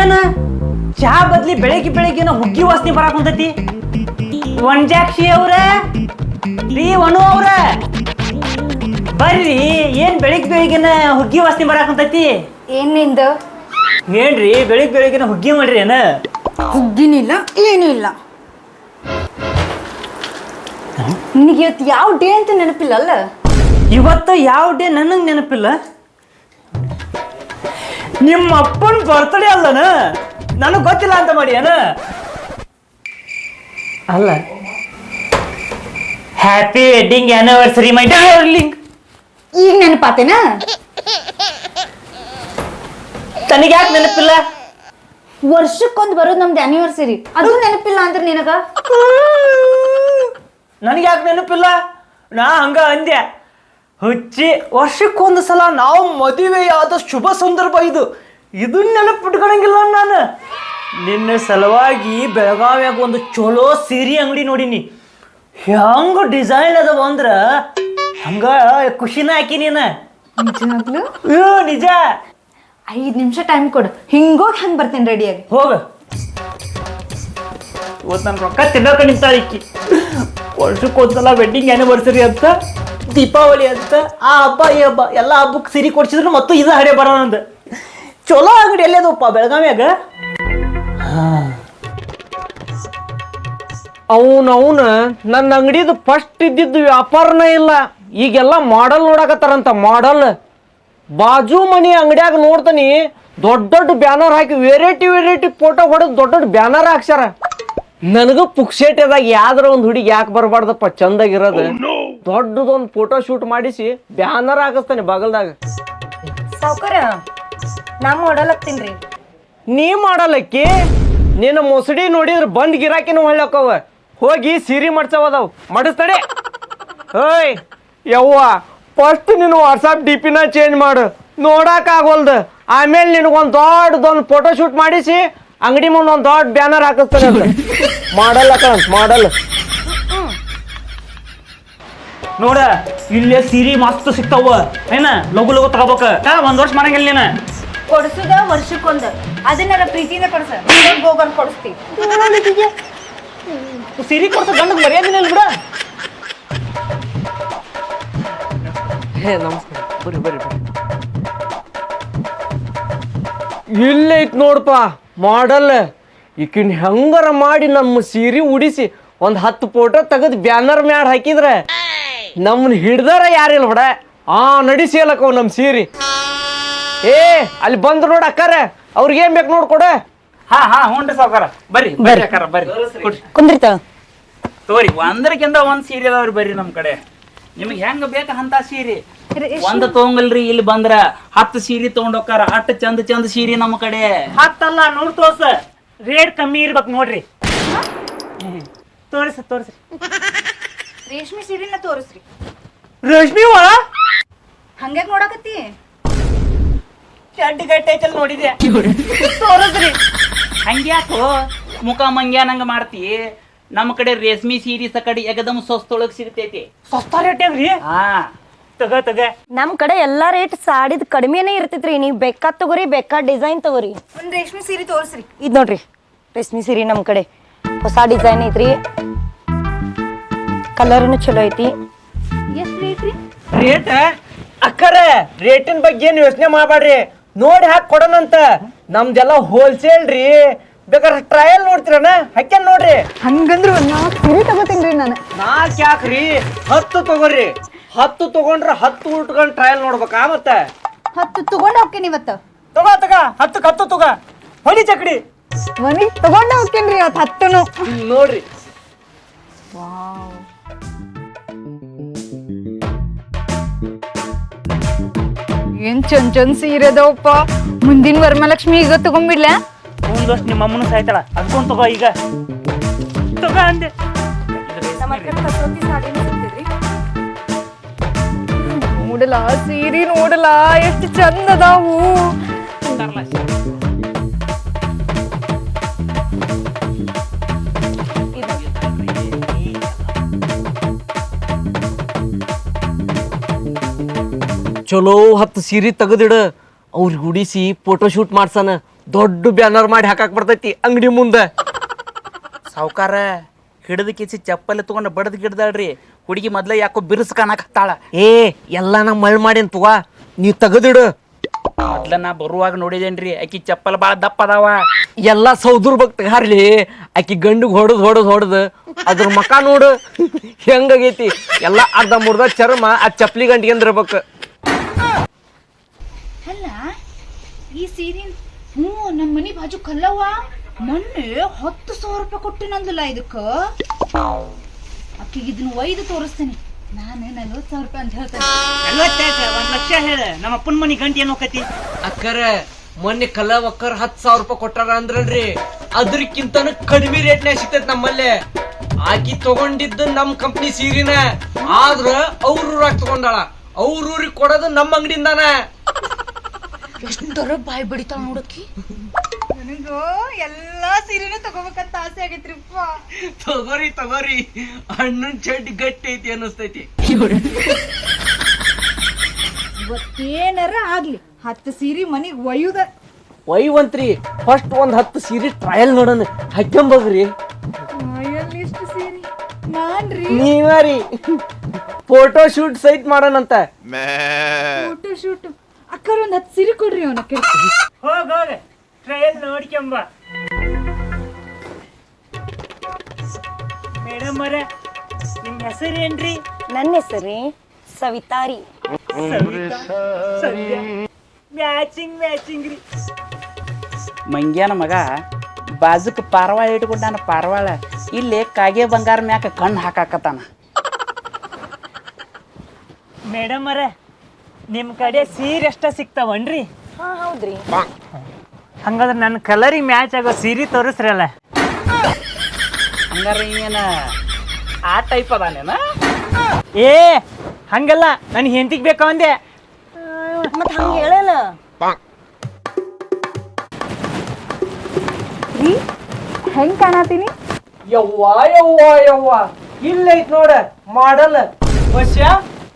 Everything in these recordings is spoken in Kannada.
ಏನ? ಚಹಾ ಬದ್ಲಿ ಬೆಳಗ್ಗೆ ಬೆಳಗ್ಗೆನ ಹುಗ್ಗಿ ವಾಸನೆ ಬರಾಕ್ ಕುಂತೈತಿ. ಒಂಜಾಕ್ಷಿ ಅವ್ರ ರೀ ವನು ಅವ್ರ. ಬರ್ರಿ ಏನ್ ಬೆಳಿಗ್ಗೆ ಬೆಳಿಗ್ಗೆನ ಹುಗ್ಗಿ ವಾಸನೆ ಬರಾಕ್ ಕುಂತೈತಿ? ಏನ್ ನಿಂದು? ಏನ್ರಿ ಬೆಳಿಗ್ಗೆ ಬೆಳಿಗ್ಗೆನ ಹುಗ್ಗಿ ಮಾಡ್ರಿ ಏನ? ಹುಗ್ಗಿನಿಲ್ಲ ಏನೂ ಇಲ್ಲ. ನಿನಗೆ ಇವತ್ತು ಯಾವ ಡೇ ಅಂತ ನೆನಪಿಲ್ಲ ಅಲ್ಲ? ಇವತ್ತು ಯಾವ ಡೇ ನನಗೆ ನೆನಪಿಲ್ಲ? ನಿಮ್ಮ ಅಪ್ಪನ ಬರ್ತಡೇ ಅಲ್ಲನ? ನನಗೆ ಗೊತ್ತಿಲ್ಲ ಅಂತ ಮಾಡಿ ಏನ ಅಲ್ಲ. Happy wedding anniversary my darling ಈಗ ನೆನಪಾತೇನ? ತನಗೆ ಯಾಕೆ ನೆನಪಿಲ್ಲ? ವರ್ಷಕ್ಕೊಂದು ಬರೋದು ನಮ್ದು ಆನಿವರ್ಸರಿ ಅದು ನೆನಪಿಲ್ಲ ಅಂದ್ರೆ ನಿನಗ? ನನಗೆ ಯಾಕೆ ನೆನಪಿಲ್ಲ? ನಾ ಹಂಗ ಅಂದ್ಯ ಹುಚ್ಚಿ ವರ್ಷಕ್ಕೊಂದು ಸಲ ನಾವು ಮದುವೆಯಾದ ಶುಭ ಸಂದರ್ಭ ಇದು. ಇದನ್ನ ನೆನಪಿಟ್ಕೊಳಂಗಿಲ್ಲ ನಾನು. ನಿನ್ನ ಸಲುವಾಗಿ ಬೆಳಗಾವ್ಯಾಗ ಒಂದು ಚಲೋ ಸೀರೆ ಅಂಗಡಿ ನೋಡಿನಿ. ಹೆಂಗ ಡಿಸೈನ್ ಅದಾವ ಅಂದ್ರೆ ಹಂಗ ಖುಷಿನ ಹಾಕಿ ನೀನ. ನಿಜವಾಗ್ಲು ಹ್ಞೂ ನಿಜ. ಐದು ನಿಮಿಷ ಟೈಮ್ ಕೊಡು. ಹಿಂಗೋಗಿ ಹಂಗ್ ಬರ್ತೇನೆ ರೆಡಿಯಾಗಿ ಹೋಗ. ಇವತ್ತು ನನ್ನ ರೊಕ್ಕ ತಿನ್ನೋಕೆ ನಿಂತಾಳಿಕ್ಕಿ ವರ್ಷಕ್ಕೊಂದ್ಸಲ ವೆಡ್ಡಿಂಗ್ ಬರ್ತೀರಿ ಅಂತ. ದೀಪಾವಳಿ ಅಂತ ಆ ಹಬ್ಬ ಈ ಹಬ್ಬ ಎಲ್ಲ ಹಬ್ಬಕ್ಕೆ ಸಿರಿ ಕೊಡ್ಸಿದ್ರು ಮತ್ತು ಇದು ಹಡೆ ಬರೋಣಂದ ಚಲೋ ಅಂಗಡಿ ಎಲ್ಲದಪ್ಪ ಬೆಳಗಾವ್ಯಾಗ ಅವನವನ ಅವನ ನನ್ನ ಅಂಗಡಿದು ಫಸ್ಟ್ ಇದ್ದಿದ್ದು ವ್ಯಾಪಾರನೇ ಇಲ್ಲ. ಈಗೆಲ್ಲ ಮಾಡಲ್ ನೋಡಕತ್ತಾರಂತ ಮಾಡಲ್ ಬಾಜು ಮನಿ ಅಂಗಡಿಯಾಗ ನೋಡ್ತಾನಿ ದೊಡ್ಡ ದೊಡ್ಡ ಬ್ಯಾನರ್ ಹಾಕಿ ವೆರೈಟಿ ವೆರೈಟಿ ಫೋಟೋ ಹೊಡೆದು ದೊಡ್ಡ ದೊಡ್ಡ ಬ್ಯಾನರ್ ಹಾಕ್ಸ್ಯಾರ. ನನಗೂ ಪುಕ್ಸೇಟದಾಗ ಯಾವ್ದಾರ ಒಂದು ಹುಡುಗಿ ಯಾಕೆ ಬರಬಾರ್ದಪ್ಪ ಚಂದಾಗಿರೋದು ದೊಡ್ಡದೊಂದು ಫೋಟೋ ಶೂಟ್ ಮಾಡಿಸಿ ಬ್ಯಾನರ್ ಹಾಕಿಸ್ತಾನೆ ಬಗಲ್ದಾಗ. ಸಾವುಕಾರ ನಾ ರೀ ನೀ ಮಾಡಲಕ್ಕಿ? ನಿನ್ನ ಮೊಸಡಿ ನೋಡಿದ್ರೆ ಬಂದ್ ಗಿರಾಕಿನ ಹೊಳ್ಳಕ್ಕವ ಹೋಗಿ ಸೀರೆ ಮಾಡ್ಸವದವ್ ಮಾಡಿಸ್ತಡೆ. ಓಯ್ ಯವ್ವ ಫಸ್ಟ್ ನೀನು ವಾಟ್ಸಪ್ ಡಿ ಪಿನ ಚೇಂಜ್ ಮಾಡು. ನೋಡಾಕ ಆಗೋಲ್ದು ಆಮೇಲೆ ನಿನಗೊಂದು ದೊಡ್ಡದೊಂದು ಫೋಟೋ ಶೂಟ್ ಮಾಡಿಸಿ ಅಂಗಡಿ ಮುಂದೆ ಒಂದು ದೊಡ್ಡ ಬ್ಯಾನರ್ ಹಾಕಿಸ್ತಾನೆ ಮಾಡಲ್ಲ ಕಣ್ ಮಾಡಲ್ಲ. ನೋಡ ಇಲ್ಲೇ ಸೀರೆ ಮಸ್ತ್ ಸಿಗ್ತಾವ ಏನ ಲಘು ಲಘು ತಗೋಬೇಕ. ಕಾ ಒಂದ್ ವರ್ಷ ಮಾಡಂಗಿಲ್ಲ ನೀನ. ಕೊಡ್ಸುದ ವರ್ಷಕ್ಕೊಂದು. ಅದನ್ನೆಲ್ಲ ಪ್ರೀತಿಯಿಂದ ಕೊಡ್ಸ. ಗೋಗರ್ ಕೊಡಿಸ್ತೀವಿ ಸೀರೆ ಕೊಡ್ಸ ಗಂಡ ಮರ್ಯಾದಿನ ಇಲ್ಲ ಬಿಡ ಹೇ ನಮಸ್ಕಾರ. ಬರ್ರಿ ಬರ್ರಿ ಬರ್ರಿ. ಇಲ್ಲೈತ್ ನೋಡಪ್ಪ ಮಾಡಲ್. ಈಕಿನ್ ಹೆಂಗಾರ ಮಾಡಿ ನಮ್ಮ ಸೀರೆ ಉಡಿಸಿ ಒಂದ್ ಹತ್ತು ಫೋಟೋ ತೆಗೆದು ಬ್ಯಾನರ್ ಮ್ಯಾಡ್ ಹಾಕಿದ್ರೆ. ನಮ್ಮನ್ನ ಹಿಡ್ದಾರ ಯಾರಿಲ್ಲ ಬಿಡ. ಆ ನಡಿಸಿ ನಮ್ ನಮ್ಮ ಸೀರೆ. ಏ ಅಲ್ಲಿ ಬಂದ್ರು ನೋಡ ಅಕ್ಕಾರ. ಅವ್ರಿಗೆ ಏನ್ ಬೇಕು ನೋಡ್ಕೊಡ ಹಾ ಹಾ ಹ್ಞೂನ್ರಿ ಸಾವ್ಕಾರ. ಬರ್ರಿ ಬರ್ರಿ ಅಕ್ಕಾರ ಬರ್ರಿ. ಕೊಡ್ರಿ. ಕುಂದ್ರಿತ ತೋರಿ ಒಂದರಕ್ಕಿಂತ ಒಂದ್ ಸೀರೆ ಅದಾವ್ರಿ ಬರ್ರಿ ನಮ್ ಕಡೆ. ನಿಮ್ಗೆ ಹೆಂಗ ಬೇಕ ಅಂತ ಸೀರೆ? ಒಂದ್ ತಗೊಂಗಲ್ರಿ ಇಲ್ಲಿ ಬಂದ್ರ ಹತ್ತು ಸೀರೆ ತಗೊಂಡ್ ಹೋಕಾರ ಅಟ್ ಚಂದ ಚಂದ ಸೀರೆ ನಮ್ಮ ಕಡೆ. ಹತ್ತಲ್ಲ ನೋಡ್ ತೋರ್ಸ. ರೇಟ್ ಕಮ್ಮಿ ಇರ್ಬೇಕು ನೋಡ್ರಿ. ತೋರಿಸ ತೋರಿಸಿ. ರೇಷ್ಮೆ ಸೀರೆನ ತೋರಿಸ್ರಿ. ರಶ್ಮಿ ಒಳ? ಹಂಗ್ಯಾಕ್ ನೋಡಕತ್ತಿ? ಚಡ್ಡಿ ಗಟ್ಟಿ ಐತಲ್ ನೋಡಿದೆ. ತೋರಿಸ್ರಿ. ಹಂಗ್ಯಾಕೋ? ಮುಖ ಮಂಗ್ಯಾನಂಗ ಮಾಡ್ತಿ. ನಮ್ಮ ಕಡೆ ರೇಷ್ಮಿ ಸೀರೆ ಸಕಡಿ ಎಗದಮ್ ಸ್ವಸ್ತೊಳಗ್ ಸಿಗ್ತೈತಿ. ಸಸ್ತಾ ರೇಟ್ ಏನ್ರಿ ಹಾ. ತಗ ತಗ. ನಮ್ ಕಡೆ ಎಲ್ಲಾ ರೇಟ್ ಸಾಡಿದ್ ಕಡಿಮೆನೇ ಇರ್ತೈತ್ರಿ. ನೀವ್ ಬೇಕಾದ್ ತಗೋರಿ ಬೇಕಾದ್ ಡಿಸೈನ್ ತಗೋರಿ. ಒಂದ್ ರೇಷ್ಮೆ ಸೀರೆ ತೋರಿಸ್ರಿ. ಇದ್ ನೋಡ್ರಿ ರೇಷ್ಮಿ ಸೀರೆ ನಮ್ ಕಡೆ. ಹೊಸ ಡಿಸೈನ್ ಐತ್ರಿ. ಕಲರ್ನು ಚಲೋ ಐತಿ. ರೇಟ್ ರೀ? ರೇಟ್ ಅಕ್ಕರ ರೇಟಿನ ಬಗ್ಗೆ ಏನು ಯೋಚನೆ ಮಾಡಬೇಡ್ರಿ ನೋಡಿ ಹಾಕಿ ಕೊಡೋಣಂತ. ನಮ್ದೆಲ್ಲ ಹೋಲ್ಸೇಲ್ ರೀ. ಬೇಕಾದ್ರೆ ಟ್ರಯಲ್ ನೋಡ್ತೀರನ ಹಾಕ್ಯಾನ ನೋಡ್ರಿ. ಹಂಗಂದ್ರೆ ನಾಲ್ಕು ಸೀರೆ ತಗೋತೀನಿ ನಾನು. ನಾಲ್ಕು ಯಾಕ್ರಿ ಹತ್ತು ತಗೋರಿ. ಹತ್ತು ತಗೊಂಡ್ರೆ ಹತ್ತು ಉಟ್ಕೊಂಡು ಟ್ರಯಲ್ ನೋಡ್ಬೇಕಾ ಮತ್ತೆ? ಹತ್ತು ತಗೊಂಡು ಹೋಗ್ತೀನಿ ಇವತ್ತು. ತಗೋ ತಗ. ಹತ್ತು ಹತ್ತು ತಗ. ಹೊಡಿ ಚಕಡಿ. ಮನಿ ತಗೊಂಡ ಹೋಗ್ತೀನಿ ಇವತ್ತು ಹತ್ತನು. ಹತ್ತುನು ನೋಡ್ರಿ. ಏನ್ ಚಂದ್ ಚಂದ್ ಸೀರೆ ಅದಾವಪ್ಪ ಮುಂದಿನ ವರಮಹಾಲಕ್ಷ್ಮಿ ಈಗ ತಗೊಂಡ್ಬಿಡ್ಲ ಒಂದಷ್ಟು ನಿಮ್ಮ ಅಮ್ಮನ ಸಾಯ್ತಾಳ. ಅದ್ಕೊಂಡ್ ತಗೋ ಈಗ. ತಗೋ ಅಂದೆ. ನೋಡಲ್ಲ ಸೀರೆ ನೋಡಲ್ಲ ಎಷ್ಟು ಚಂದ ಅದಾವು. ಚಲೋ ಹತ್ತು ಸೀರೆ ತೆಗೆದಿಡ. ಅವ್ರಿಗೆ ಗುಡಿಸಿ ಫೋಟೋ ಶೂಟ್ ಮಾಡ್ಸನ. ದೊಡ್ಡ ಬ್ಯಾನರ್ ಮಾಡಿ ಹಾಕಾಕ್ ಬರ್ತೈತಿ ಅಂಗಡಿ ಮುಂದೆ. ಸಾವುಕಾರ ಹಿಡಿದ ಕಿಸಿ ಚಪ್ಪಲಿ ತಗೊಂಡು ಬಡದ್ ಗಿಡ್ದಾಳ್ರಿ. ಹುಡುಗಿ ಮೊದ್ಲ ಯಾಕೋ ಬಿರುಸ್ ಕಾಣಕತ್ತಾಳ. ಏ ಎಲ್ಲ ನಾ ಮಳ್ ಮಾಡೇನ್ ತುವ ನೀ ತೆಗೆದಿಡು. ಮೊದ್ಲ ನಾ ಬರುವಾಗ ನೋಡಿದೇನ್ರಿ ಆಕಿ ಚಪ್ಪಲ್ ಬಾಳ ದಪ್ಪ ಅದಾವ. ಎಲ್ಲ ಸೌದ್ರ ಭಕ್ತ ಹಾರ್ಲಿ. ಆಕಿ ಗಂಡಿಗೆ ಹೊಡೆದ್ ಹೊಡೆದ್ ಹೊಡೆದ್. ಅದ್ರ ಮಕ ನೋಡು. ಹೆಂಗಾಗೈತಿ ಎಲ್ಲ ಅರ್ಧ ಮುರ್ದ ಚರ್ಮ ಆ ಚಪ್ಪಲಿ ಗಂಟಿಗೆ ಅಂದಿರ್ಬೇಕು. ಈ ಸೀರೆ? ಹ್ಞೂ ನಮ್ಮ ಮನಿ ಬಾಜು ಕಲ್ಲವ್ವ. ಮೊನ್ನೆ ಹತ್ತು ಸಾವಿರ ರೂಪಾಯಿ ಕೊಟ್ಟಿನಂದಲ್ಲ ಇದಕ್ಕ. ಅಕ್ಕಿಗೆ ಇದನ್ನ ಒಯ್ದು ತೋರಿಸ್ತೇನೆ. ನಾನು ನಲ್ವತ್ತು ಸಾವಿರ ರೂಪಾಯಿ ಅಂತ ಹೇಳ್ತೇನೆ. ಒಂದ್ ಲಕ್ಷ ಹೇಳ. ನಮ್ಮ ಅಪ್ಪನ ಮನಿ ಗಂಟೆ ಏನು ಅಕ್ಕರ ಮೊನ್ನೆ ಕಲ ಒಕ್ಕರ್ ಹತ್ ಸಾವಿರ ರೂಪಾಯಿ ಕೊಟ್ಟಾರ ಅಂದ್ರಲ್ರಿ. ಅದ್ರಕ್ಕಿಂತನೂ ಕಡಿಮೆ ರೇಟ್ನ್ಯಾಗ ಸಿಗ್ತೈತಿ ನಮ್ಮಲ್ಲಿ. ಆಕಿ ತಗೊಂಡಿದ್ದು ನಮ್ಮ ಕಂಪ್ನಿ ಸೀರಿನ ಆದ್ರ ಅವ್ರ ಊರಾಗ ತಗೊಂಡಾಳ. ಅವ್ರ ಊರಿಗೆ ಕೊಡೋದು ನಮ್ಮ ಅಂಗಡಿಯಿಂದಾನ. ಎಷ್ಟರ ಬಾಯಿ ಬಡಿತಾಳ ನೋಡಕ್ಕಿ ನನಗೂ ಎಲ್ಲಾ ಸೀರೆನೂ ತಗೋಬೇಕಂತ ಆಸೆ ಆಗೈತ್ರಿಪ್ಪ ತಗೋರಿ ತಗೋರಿ. ಹಣ್ಣನ್ ಚಡ್ಡಿ ಗಟ್ಟಿ ಐತಿ ಅನ್ನಿಸ್ತೈತಿ. ಇವತ್ತೇನಾರ ಆಗ್ಲಿ ಹತ್ತು ಸೀರೆ ಮನಿಗ್ ಒಯ್ಯುದ. ಒಯ್ಯುವಂತ್ರಿ. ಫಸ್ಟ್ ಒಂದ್ ಹತ್ತು ಸೀರೆ ಟ್ರಯಲ್ ನೋಡೋಣ. ಹಾಕ್ಯಂಬೋಗ್ರಿ ಎಷ್ಟು ಸೀರೆ? ನಾನ್ರಿ. ನೀವರಿ. ಫೋಟೋ ಶೂಟ್ ಸೈಟ್ ಮಾಡೋಣಂತ. ಫೋಟೋ ಶೂಟ್ ಅಕ್ಕರ ಒಂದು ಹತ್ತು ಸಿರಿ ಕೊಡ್ರಿ ಅವನಕ್ಕೆ ಹೋಗ ಹೋಗ. ಟ್ರಯಲ್ ನೋಡ್ಕೊಂಬ. ಮೇಡಮ್ ಅವರ ನಿಮ್ಮ ಹೆಸರೇನ್ರಿ? ನನ್ನ ಹೆಸರು ಸವಿತಾರಿ. ಮ್ಯಾಚಿಂಗ್ ಮ್ಯಾಚಿಂಗ್ ರೀ. ಮಂಗ್ಯಾನ ಮಗ ಬಾಜುಕ್ ಪಾರವಾಳ ಇಟ್ಕೊಂಡಾನ ಪಾರವಾಳ. ಇಲ್ಲಿ ಕಾಗೆ ಬಂಗಾರ ಮ್ಯಾಕ ಕಣ್ಣು ಹಾಕಾಕತ್ತಾನ. ಮೇಡಮ್ ಅವರ ನಿಮ್ಮ ಕಡೆ ಸೀರೆ ಎಷ್ಟ ಸಿಕ್ತಾವನ್ರಿ ಹಾ ಹೌದ್ರಿ. ಹಂಗಾದ್ರೆ ನನ್ನ ಕಲರಿಗೆ ಮ್ಯಾಚ್ ಆಗೋ ಸೀರೆ ತೋರಿಸ್ರಲ್ಲ. ಹಂಗಾರ ಏನ ಆ ಟೈಪ್ ಅದಾನೇನ? ಏ ಹಂಗಲ್ಲ. ನನ್ನ ಹೆಂಡತಿಗೆ ಬೇಕಾ ಅಂದೆ. ಮತ್ತೆ ಹಂಗ ಹೇಳಲ್ಲ. ಹೆಂಗ್ ಕಾಣತೀನಿ ಯವ್ವ ಯವ್ವ ಯವ್ವ. ಇಲ್ಲೈತ್ ನೋಡ ಮಾಡಲ್ ವಶ್ಯ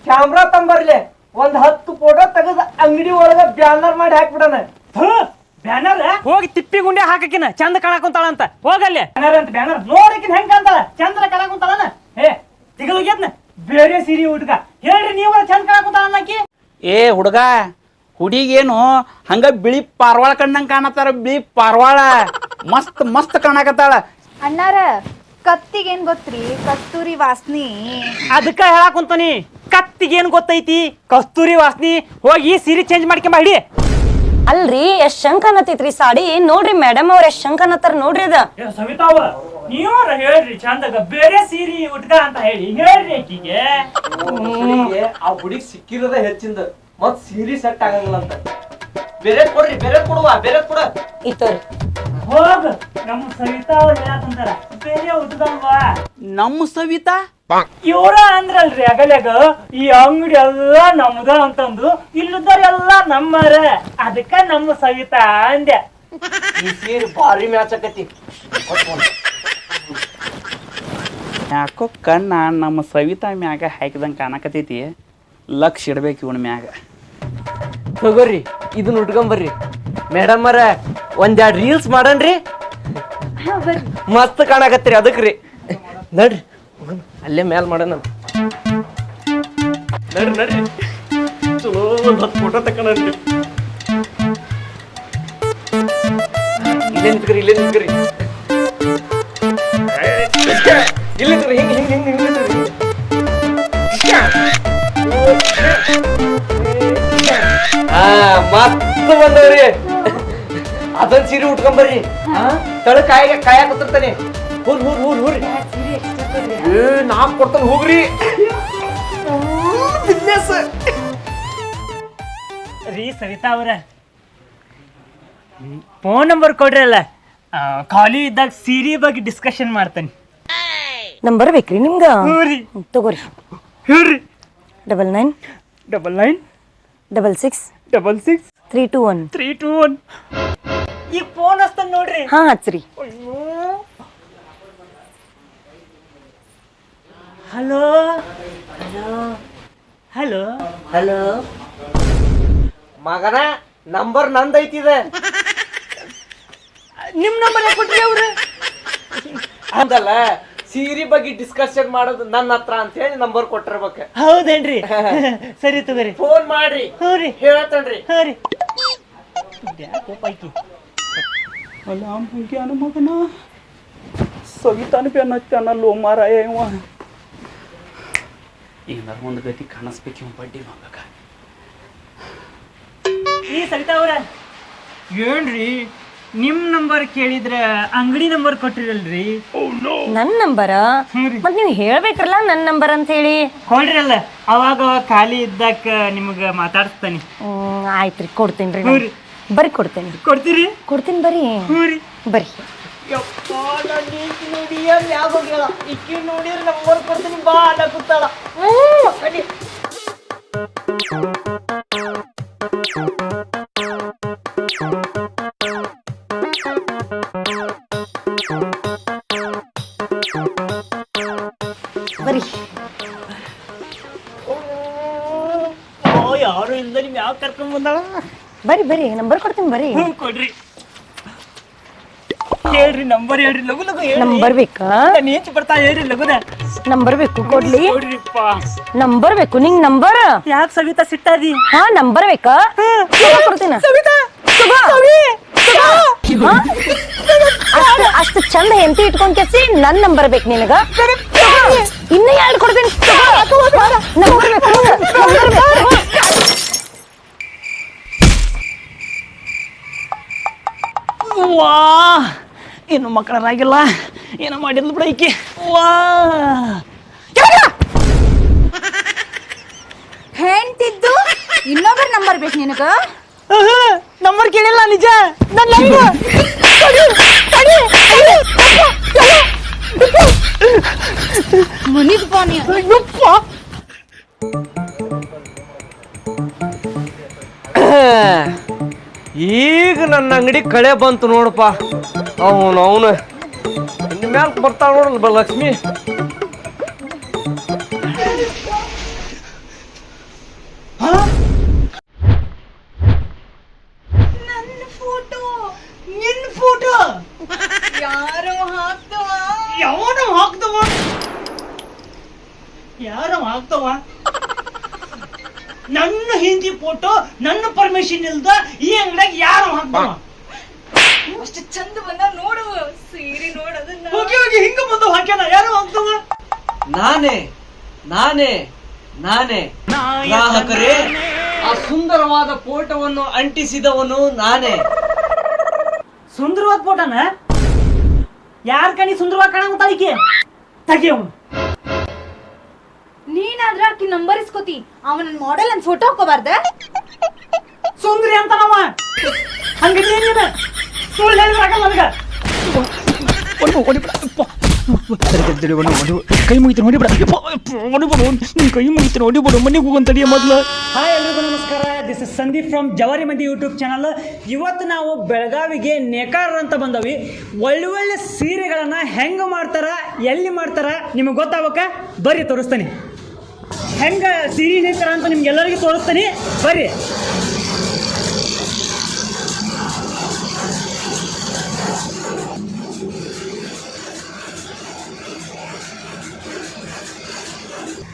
ಕ್ಯಾಮ್ರಾ ತಂಬರ್ಲೆ. ಒಂದ್ ಹತ್ತು ಫೋಟೋ ತೆಗೆದ ಅಂಗಡಿ ಒಳಗ ಬ್ಯಾನರ್ ಮಾಡಿ ಹಾಕ್ಬಿಡಣ. ಬ್ಯಾನರ್ ಹೋಗಿ ತಿಪ್ಪಿ ಗುಂಡೆ ಹಾಕಕಿನ ಚಂದ ಕಾಣಕುಂತಾಳ ಅಂತ ಹೋಗಲ್ಲ ಬ್ಯಾನರ್ ಅಂತ ಬ್ಯಾನರ್ ನೋಡಕಿನ ಹೆಂಗ ಅಂತಾಳ ಚಂದ್ರ ಕಾಣಕುಂತಾಳನ? ಏ ತಿಗಲ್ಗೆದ್ನ ಬೇರೆ ಸೀರೆ ಹುಡುಗ ಹೇಳ್ರಿ ನೀವು ಚಂದ ಕಾಣಕುಂತಾಳ ಅನ್ನಕಿ. ಏ ಹುಡುಗ ಹುಡುಗೇನು ಹಂಗ ಬಿಳಿ ಪಾರ್ವಾಳ ಕಣ್ಣಂಗ್ ಕಾಣತ್ತಾರ ಬಿಳಿ ಪಾರ್ವಾಳ. ಮಸ್ತ್ ಮಸ್ತ್ ಕಾಣಕತ್ತಾಳ. ಅಣ್ಣಾರ ಕತ್ತಿಗೇನ್ ಗೊತ್ತ್ರಿ? ಕಸ್ತೂರಿ ವಾಸ್ನಿ. ಅದಕ್ಕ ಹೇಳಕ್ ಕುಂತಾನಿ. ಕತ್ತಿಗೆ ಏನ್ ಗೊತ್ತೈತಿ? ಕಸ್ತೂರಿ ವಾಸ್ನಿ ಹೋಗಿ ಸೀರೆ ಚೇಂಜ್ ಮಾಡ್ಕೊಂಬ ಹಿಡಿ. ಅಲ್ರಿ ಎಷ್ಟ್ ಶಂಕ ಅನ್ನತೈತ್ರಿ ಸಾಡಿ. ನೋಡ್ರಿ ಮೇಡಮ್ ಅವ್ರ ಎಷ್ಟ್ ಶಂಕ ಅನ್ನತ್ತಾರ ನೋಡ್ರಿ ಅದ. ಏ ಸವಿತಾವ ನೀವ್ರ ಹೇಳ್ರಿ ಚಂದಾಗ ಬೇರೆ ಸೀರೆ ಉಟ್ಕ ಅಂತ ಹೇಳಿ. ಹೇಳ್ರಿ ಆಕಿಗೆ. ಆ ಹುಡುಗಿ ಸಿಕ್ಕಿರೋದ ಹೆಚ್ಚಿಂದ. ಮತ್ ಸೀರಿ ಸೆಟ್ ಆಗಂಗಿಲ್ಲ ಅಂತ. ಬೇರೆ ಕೊಡ್ರಿ ಬೇರೆ ಕೊಡುವ ಬೇರೆ ಕೊಡ. ಇತ್ತೋರಿ. ಹೋಗ. ನಮ್ಮ ಸವಿತಾ ಅವ್ರು ಬೇರೆ ನಮ್ಮ ಸವಿತಾ? ಇವ್ರ ಅಂದ್ರಲ್ರಿ ಅಗಲ್ಯಾಗ ಈ ಅಂಗಡಿ ಎಲ್ಲ ನಮ್ದ ಅಂತಂದು ಇಲ್ಲದವ್ರೆಲ್ಲ ನಮ್ಮರ ಅದಕ್ಕ ನಮ್ಮ ಸವಿತಾ ಅಂದೆ. ಈ ಸೀರೆ ಭಾರಿ ಮ್ಯಾಚ್ ಆಕತಿ. ಯಾಕೋ ಕಣ್ಣ ನಮ್ಮ ಸವಿತಾ ಮ್ಯಾಗ ಹಾಕಿದಂಗೆ ಕಾಣಕತೈತಿ ಲಕ್ಷ ಇಡ್ಬೇಕು ಇವನ ಮ್ಯಾಗ. ತಗೋರಿ ಇದನ್ನ ಉಟ್ಕೊಂಬರ್ರಿ ಮೇಡಮ್ ಅರ ಒಂದ್ ಎರಡ್ ರೀಲ್ಸ್ ಮಾಡನ್ರಿ ಮಸ್ತ್ ಕಾಣಕತ್ತೀರಿ ರೀ ನಡ್ರಿ. ಅಲ್ಲೇ ಮ್ಯಾಲ್ ಮಾಡೋಣ. ನಡ್ರಿ ನಡ್ರಿ. ಚಲೋ ಒಂದು ಹತ್ತು ಫೋಟೋ ತಕೊಂಡ್ರಿ ಇಲ್ಲೇ ನಿಂತ್ಕರಿ ಇಲ್ಲೇ ನಿಂತ್ಕರಿ. ಇಲ್ಲಿ ನಿಂತ್ಕರಿ ಹಿಂಗ್ ಹಿಂಗ್ ಹಿಂಗ್ ಹಿಂಗ್ ನಿಂತ್ಕರಿ. ಆ ಮಸ್ತ್ ಬಂದವ್ರಿ. ಅದೊಂದ್ ಸೀರೆ ಉಟ್ಕೊಂಬರ್ರಿ. ತಳ ಕಾಯ ಕಾಯಕತ್ತಿರ್ತಾನೆ ಹೂರ್ ಹೂರ್ ಹುರ್ ಹೂರ್ ಏ ನಾಕ್ ಕೊಡ್ತಾನೆ ಹೋಗ್ರಿ. ಬಿಸ್ನೆಸ್. ರೀ ಸವಿತಾ ಅವ್ರ. ಫೋನ್ ನಂಬರ್ ಕೊಡ್ರಲ್ಲ. ಅಲ್ಲ ಖಾಲಿ ಇದ್ದಾಗ ಸೀರೆ ಬಗ್ಗೆ ಡಿಸ್ಕಷನ್ ಮಾಡ್ತಾನೆ. ನಂಬರ್ ಬೇಕ್ರಿ ನಿಮ್ಗೆ? ತಗೋರಿ. ಹೇಳ್ರಿ double nine. Double nine. Double six. Double six. Three two one. Three two one. ಈಗ ಫೋನ್ ಹಚ್ತಾನೆ ನೋಡ್ರಿ. ಹಾ ಹಚ್ರಿ. ಅಯ್ಯೋ. ಹಲೋ. ಹಲೋ. ಹಲೋ. ಹಲೋ. ಮಗನ ನಂಬರ್ ನಂದೈತಿದೆ ನಿಮ್ಮ ನಂಬರ್ ಯಾಕೆ ಕೊಟ್ರಿ ಅವ್ರು? ಅಂದಲ್ಲ ಸೀರೆ ಬಗ್ಗೆ ಡಿಸ್ಕಷನ್ ಮಾಡೋದು ನನ್ನ ಹತ್ರ ಅಂತ ಹೇಳಿ ನಂಬರ್ ಕೊಟ್ಟಿರ್ಬೇಕು. ಹೌದೇನ್ರಿ? ಸರಿ ತಗೋರಿ. ಫೋನ್ ಮಾಡ್ರಿ. ಹ್ಞೂ ರೀ. ಹೇಳ್ತೇನ್ರಿ ಹ್ಞೂ ರೀ. ಅಲ್ಲ ಮುಗ್ಯಾನ ಮಗನ ಸವಿತಾನ ಬೆನ್ನ ಹತ್ತಾನಲ್ಲೋ ಮಾರಾಯ ಇವ ಏನಾರ ಒಂದು ಗತಿ ಕಾಣಿಸ್ಬೇಕು ಇವ ಬಡ್ಡಿ ಮಗಗ ಈ ಸವಿತಾ ಅವ್ರ. ಏನ್ರಿ? ನಿಮ್ ನಂಬರ್ ಕೇಳಿದ್ರೆ ಅಂಗಡಿ ನಂಬರ್ ಕೊಟ್ಟಿರಲ್ರಿ? ನನ್ನ ನಂಬರ ಮತ್ ನೀವು ಹೇಳ್ಬೇಕ್ರಲ್ಲ ನನ್ನ ನಂಬರ್ ಅಂತ ಹೇಳಿ? ಕೊಡ್ರಲ್ಲ ಅವಾಗ ಅವಾಗ ಖಾಲಿ ಇದ್ದಾಗ ನಿಮಗೆ ಮಾತಾಡಿಸ್ತಾನೆ. ಹ್ಮ್ ಆಯ್ತ್ರಿ ಕೊಡ್ತೇನ್ರಿ ಹ್ಞೂ ನಾನು. ರೀ. ಬರ್ರಿ ಕೊಡ್ತೇನೆ. ಕೊಡ್ತೀರಿ? ಕೊಡ್ತೀನಿ ಬರ್ರಿ ಹ್ಞೂ ರೀ ಬರ್ರಿ ಯಪ್ಪ ನನ್ನ ಈಕಿ ನೋಡಿ ಏನ್ ಮ್ಯಾಗ ಹೋಗ್ಯಾಳ ಈಕಿ ನೋಡಿದ್ರೆ ನಂಬರ್ ಕೊಡ್ತೀನಿ ಬಾ ಅನ್ನ ಕೂತಾಳ ಬರ್ರಿ ಬರ್ರಿ ನಂಬರ್ ಕೊಡ್ತೀನಿ ಬರ್ರಿ. ಹ್ಞೂ ಕೊಡ್ರಿ. ಹೇಳ್ರಿ ನಂಬರ್ ಹೇಳ್ರಿ ಲಗು ಲಗು ಹೇಳ್ರಿ. ನಂಬರ್ ಬೇಕಾ? ನಾನು ಏನ್ ಬರ್ತಾ ಹೇಳ್ರಿ ಲಗುದ ನಂಬರ್ ಬೇಕು ಕೊಡ್ಲಿ. ಕೊಡ್ರಿಪ್ಪ. ನಂಬರ್ ಬೇಕು ನಿಂಗ್ ನಂಬರ್? ಯಾಕೆ ಸವಿತಾ ಸಿಟ್ಟಾದಿ ಹಾ ನಂಬರ್ ಬೇಕಾ? ತಗೋ ಕೊಡ್ತೀನ? ಸವಿತಾ ತಗೋ. ಹಾ? ಅಷ್ಟ್ ಅಷ್ಟು ಚಂದ ಹೆಂತಿ ಇಟ್ಕೊಂಡ್ ಕೆಸಿ ನನ್ ನಂಬರ್ ಬೇಕು ನಿನಗ. ಇನ್ನ ಎರಡು ಕೊಡ್ತೀನಿ. ನಂಬರ್ ಬೇಕು ನಂಬರ್ ಬೇಕು. ವಾ ಇನ್ನು ಮಕ್ಕಳರಾಗಿಲ್ಲ ಏನೋ ಮಾಡಿದ್ಲು ಬಿಡ ಈಕಿ ವಾ ಹೆಂಡ್ತಿದ್ದು? ಇನ್ನೊಬ್ಬರ ನಂಬರ್ ಬೇಕು ನಿನಗ. ನಂಬರ್ ಕೇಳಿಲ್ಲ ನಿಜ. ನನ್ನ ಲೈವ್ ಮನಿಗ್ ಬಾ ನೀ ಈಗ ನನ್ನ ಅಂಗಡಿ ಕಳೆ ಬಂತು ನೋಡಪ್ಪ. ಅವನು ಅವನು. ಇನ್ನು ಮ್ಯಾಲ ಬರ್ತಾಳ ನೋಡಲ್ಲ ಬ ಲಕ್ಷ್ಮಿ. ನನ್ನ ಫೋಟೋ. ನಿನ್ನ ಫೋಟೋ? ಯಾರೋ ಹಾಕ್ತವ ಯಾರ ಹಾಕ್ದವ? ನನ್ನ ಹಿಂದಿ ಫೋಟೋ ನನ್ನ ಪರ್ಮಿಷನ್ ಇಲ್ದ ಈ ಅಂಗಡಿಯಾಗ ಯಾರು ಹಾಕ್ದವ ಅಷ್ಟು ಚಂದ ಬಂದ ನೋಡು ಸೀರೆ ನೋಡು ಅದನ್ನ ಹೋಗಿ ಹೋಗಿ ಹಿಂಗ ಬಂದು ಹಾಕ್ಯಾನ? ಯಾರು ಹಾಕ್ದವ ನಾನೇ ನಾನೇ ನಾನೇ. ಗ್ರಾಹಕರೇ ಆ ಸುಂದರವಾದ ಫೋಟೋವನ್ನು ಅಂಟಿಸಿದವನು ನಾನೇ. ಸುಂದರವಾದ ಫೋಟೋನ ಯಾರ ಕಣಿ ಸುಂದರವಾಗಿ ಕಾಣಂತ ಈಕೆ? ನಂಬರ್ ಇಸ್ಕೋತಿ ಅವನ ಮಾಡೆಲ್ ಅನ್ ಫೋಟೋ ಹಾಕೋಬಾರ್ದ? ಸುಂದರಿ ಅಂತ ನಾವ. ಹಂಗಿದ್ರೆ ನೀನು ಸುಳ್ಳು ಹೇಳಿದ್ರಾಗ ನನಗ ಕೈ ಮುಗಿತೀನಿ ನೋಡಿ ಬಿಡು ಹೊಡಿಬಿಡು ನಿನ್ ಕೈ ಮುಗಿತು ಹೊಡಿಬಿಡು ಮನೆಗೆ ಹೋಗಂತಡಿಯ ಮೊದ್ಲು. ಹಾಯ್ ಎಲ್ರಿಗೂ ನಮಸ್ಕಾರ. ದಿಸ್ ಇಸ್ ಸಂದೀಪ್ ಫ್ರಮ್ ಜವಾರಿ ಮಂದಿ ಯೂಟ್ಯೂಬ್ ಚಾನಲ್ ಇವತ್ತು ನಾವು ಬೆಳಗಾವಿಗೆ ನೇಕಾರ ಅಂತ ಬಂದವಿ. ಒಳ್ಳೆ ಒಳ್ಳೆ ಸೀರೆಗಳನ್ನು ಹೆಂಗೆ ಮಾಡ್ತಾರ ಎಲ್ಲಿ ಮಾಡ್ತಾರ ನಿಮಗೆ ಗೊತ್ತಾಗಬೇಕ? ಬರ್ರಿ ತೋರಿಸ್ತೀನಿ. ಹೆಂಗೆ ಸೀರೆ ನಿಂತಾರ ಅಂತ ನಿಮ್ಗೆಲ್ಲರಿಗೂ ತೋರಿಸ್ತೀನಿ. ಬರ್ರಿ.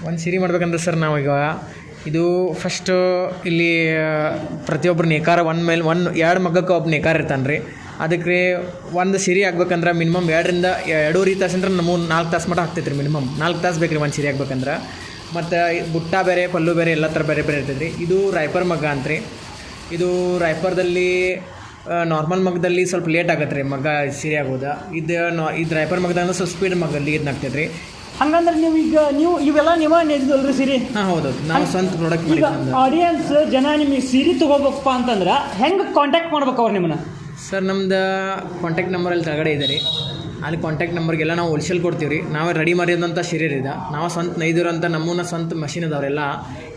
ಒಂದು ಸಿರಿ ಮಾಡ್ಬೇಕಂದ್ರೆ ಸರ್ ನಾವೀಗ ಇದು ಫಸ್ಟು ಇಲ್ಲಿ ಪ್ರತಿಯೊಬ್ಬರು ನೇಕಾರ ಒಂದು ಮೇಲೆ, ಒಂದು ಎರಡು ಮಗ್ಗಕ್ಕೆ ಒಬ್ಬ ನೇಕಾರ ಇರ್ತಾನೆ ರೀ ಅದಕ್ಕೆ ಒಂದು ಸಿರಿ ಆಗ್ಬೇಕಂದ್ರೆ ಮಿನಿಮಮ್ ಎರಡರಿಂದ, ಎರಡೂವರೆ ತಾಸು ಅಂದ್ರೆ ನಮ್ಮ ನಾಲ್ಕು ತಾಸು ಮಟ್ಟ ಆಗ್ತೈತೆ ರೀ ಮಿನಿಮಮ್ ನಾಲ್ಕು ತಾಸು ಬೇಕು ರೀ ಒಂದು ಸಿರಿ ಆಗ್ಬೇಕಂದ್ರೆ ಮತ್ತು ಬುಟ್ಟ ಬೇರೆ ಪಲ್ಲು ಬೇರೆ ಎಲ್ಲ ಥರ ಬೇರೆ ಬೇರೆ ಇರ್ತೈತೆ ರೀ. ಇದು ರಾಯ್ಪರ್ ಮಗ್ಗ ರೀ. ಇದು ರಾಯ್ಪರ್ದಲ್ಲಿ ನಾರ್ಮಲ್ ಮಗ್ಗದಲ್ಲಿ ಸ್ವಲ್ಪ ಲೇಟ್ ಆಗತ್ತೆ ರೀ ಮಗ್ಗ ಸೀರೆ ಆಗೋದು. ಇದು ನಾ ಇದು ರಾಯ್ಪರ್ ಮಗ್ಗದಾಗ ಸ್ವಲ್ಪ ಸ್ಪೀಡ್ ಮಗ್ಗಲ್ಲಿ ಆಗ್ತೈತೆ ರೀ. ಹಂಗಂದ್ರೆ ನೀವು ಈಗ ನೀವು ಇವೆಲ್ಲ ನೀವ ರೀ ಸೀರೆ? ಹಾಂ ಹೌದು ನಾವು ಸ್ವಂತ ಪ್ರಾಡಕ್ಟ್ ಈಗ ಆಡಿಯನ್ಸ್ ಜನ ನಿಮಗೆ ಸೀರೆ ತೊಗೋಬೇಕಪ್ಪ ಅಂತಂದ್ರೆ ಹೆಂಗೆ ಕಾಂಟ್ಯಾಕ್ಟ್ ಮಾಡ್ಬೇಕು ಅವ್ರು ನಿಮ್ಮನ್ನ? ಸರ್ ನಮ್ದು ಕಾಂಟ್ಯಾಕ್ಟ್ ನಂಬರಲ್ಲಿ ತಗಡೆ ಇದೆ ರೀ. ಅಲ್ಲಿ ಕಾಂಟ್ಯಾಕ್ಟ್ ನಂಬರ್ಗೆಲ್ಲ ನಾವು ಹೋಲ್ಸೇಲ್ ಕೊಡ್ತೀವಿ ರೀ ನಾವೇ ರೆಡಿ ಮಾಡಿದಂಥ ಶರೀರ ಇದೆ. ನಾವು ಸ್ವಂತ ನೈದಿರೋಂಥ ನಮ್ಮನ್ನ ಸ್ವಂತ ಮಷಿನ್ ಅದಾವ್ರೆಲ್ಲ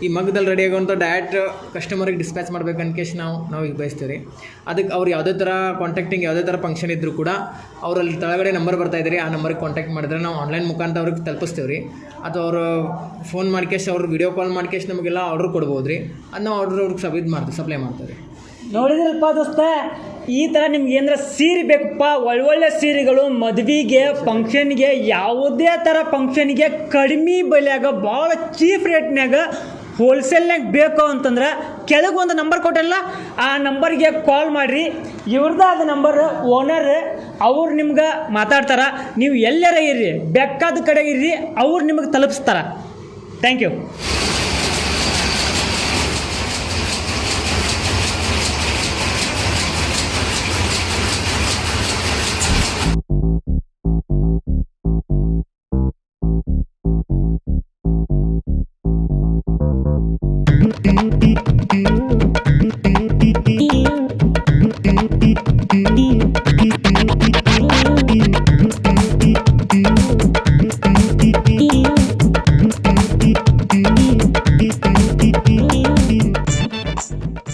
ಈ ಮಗ್ದಲ್ಲಿ ರೆಡಿ ಆಗೋಂಥ ಡೈರೆಕ್ಟ್ ಕಸ್ಟಮರಿಗೆ ಡಿಸ್ಪ್ಯಾಚ್ ಮಾಡ್ಬೇಕನ್ಕೇಶ್ ನಾವು ನಾವು ಈಗ ಬಯಸ್ತೀವಿ ರೀ ಅದಕ್ಕೆ ಅವ್ರು ಯಾವುದೇ ಥರ ಕಾಂಟ್ಯಾಕ್ಟಿಂಗ್ ಯಾವುದೇ ಥರ ಫಂಕ್ಷನ್ ಇದ್ದರೂ ಕೂಡ ಅವರಲ್ಲಿ ಕೆಳಗಡೆ ನಂಬರ್ ಬರ್ತಾ ಇದ್ರಿ, ಆ ನಂಬರ್ಗೆ ಕಾಂಟ್ಯಾಕ್ಟ್ ಮಾಡಿದ್ರೆ ನಾವು ಆನ್ಲೈನ್ ಮುಖಾಂತರ ಅವ್ರಿಗೆ ತಲುಪಿಸ್ತೀವಿ ರೀ ಅಥವಾ ಅವರು ಫೋನ್ ಮಾಡ್ಕೇಶ್ ಅವ್ರು ವಿಡಿಯೋ ಕಾಲ್ ಮಾಡ್ಕೇಶ್ ನಮಗೆಲ್ಲ ಆರ್ಡ್ರ್ ಕೊಡ್ಬೋದು ರೀ ಅದು ನಾವು ಆರ್ಡ್ರ್ ಅವ್ರಿಗೆ ಸಬ್ ಇದು ಮಾಡ್ತೀವಿ ಸಪ್ಲೈ ಮಾಡ್ತೀವಿ ನೋಡಿದ್ರಲ್ಪ ದೋಸ್ತ, ಈ ಥರ ನಿಮ್ಗೆ ಏನಾರ ಸೀರೆ ಬೇಕಪ್ಪ? ಒಳ್ಳೊಳ್ಳೆ ಸೀರೆಗಳು, ಮದುವೆಗೆ ಫಂಕ್ಷನ್ಗೆ ಯಾವುದೇ ಥರ ಫಂಕ್ಷನ್ಗೆ ಕಡಿಮೆ ಬೆಲೆಯಾಗ, ಭಾಳ ಚೀಪ್ ರೇಟ್ನ್ಯಾಗ ಹೋಲ್ಸೇಲ್ನಾಗ ಬೇಕು ಅಂತಂದ್ರೆ ಕೆಳಗೆ ಒಂದು ನಂಬರ್ ಕೊಟ್ಟಲ್ಲ ಆ ನಂಬರ್ಗೆ ಕಾಲ್ ಮಾಡಿರಿ. ಇವ್ರದ್ದಾದ ನಂಬರ್ ಓನರ್ ಅವ್ರು ನಿಮ್ಗೆ ಮಾತಾಡ್ತಾರ. ನೀವು ಎಲ್ಲರ ಇರ್ರಿ, ಬೆಕ್ಕಾದ ಕಡೆ ಇರ್ರಿ, ಅವ್ರು ನಿಮಗೆ ತಲುಪಿಸ್ತಾರ. Thank you